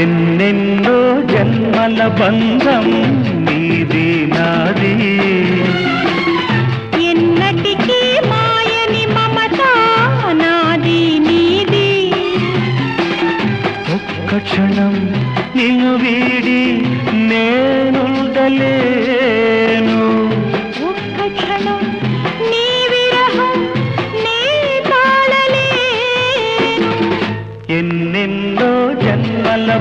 ఎన్నెన్నో జన్మల బంధం నీది నాది. క్షణం నిన్ను వీడి నేనుండలేను. ఒక్క ఎన్నెన్నో జన్మల